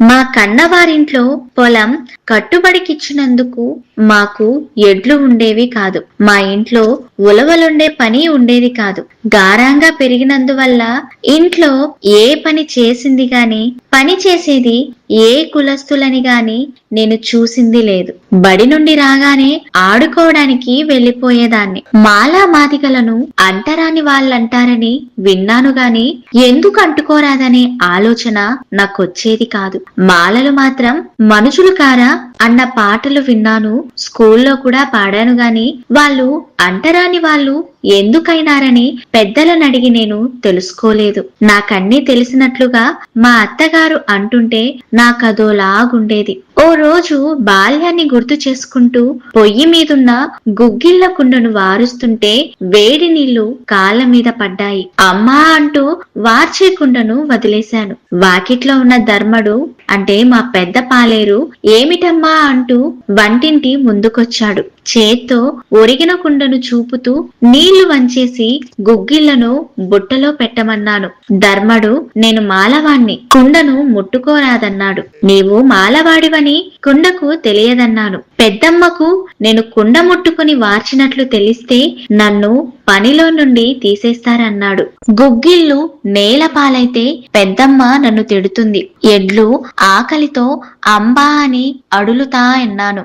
మా కన్నవారింట్లో పొలం కట్టుబడికిచ్చినందుకు మాకు ఎడ్లు ఉండేవి కాదు. మా ఇంట్లో ఉలవలుండే పని ఉండేది కాదు. గారంగా పెరిగినందువల్ల ఇంట్లో ఏ పని చేసింది గాని పని చేసేది ఏ కులస్తులని గాని నేను చూసింది లేదు. బడి నుండి రాగానే ఆడుకోవడానికి వెళ్ళిపోయేదాన్ని మాలా మాదిగలను అంటరాని వాళ్ళంటారని విన్నాను గాని ఎందుకు అంటుకోరాదనే ఆలోచన నాకొచ్చేది కాదు. మాలలు మాత్రం మనుషులు కారా అన్న పాటలు విన్నాను. స్కూల్లో కూడా పాడాను గాని వాళ్ళు అంటరాని వాళ్ళు ఎందుకైనారని పెద్దలను అడిగి నేను తెలుసుకోలేదు. నాకన్నీ తెలిసినట్లుగా మా అత్తగారు అంటుంటే నాకదోలాగుండేది రోజు బాల్యాన్ని గుర్తు చేసుకుంటూ పొయ్యి మీదున్న గుగ్గిళ్ళ కుండను వారుస్తుంటే వేడి నీళ్ళు కాళ్ళ మీద పడ్డాయి. అమ్మా అంటూ వార్చే కుండను వదిలేశాను. వాకిట్లో ఉన్న ధర్మడు అంటే మా పెద్ద పాలేరు ఏమిటమ్మా అంటూ వంటింటి ముందుకొచ్చాడు. చేత్తో ఒరిగిన కుండను చూపుతూ నీళ్ళు వంచేసి గుగ్గిళ్ళను బుట్టలో పెట్టమన్నాను. ధర్మడు నేను మాలవాణ్ణి. కుండను ముట్టుకోరాదన్నాడు. నీవు మాలవాడివని కుండకు తెలియదన్నాను. పెద్దమ్మకు నేను కుండ ముట్టుకుని వార్చినట్లు తెలిస్తే నన్ను పనిలో నుండి తీసేస్తారన్నాడు. గుగ్గిళ్ళు నేల పాలైతే పెద్దమ్మ నన్ను తిడుతుంది. ఎడ్లు ఆకలితో అంబా అని అడులుతా అన్నాను.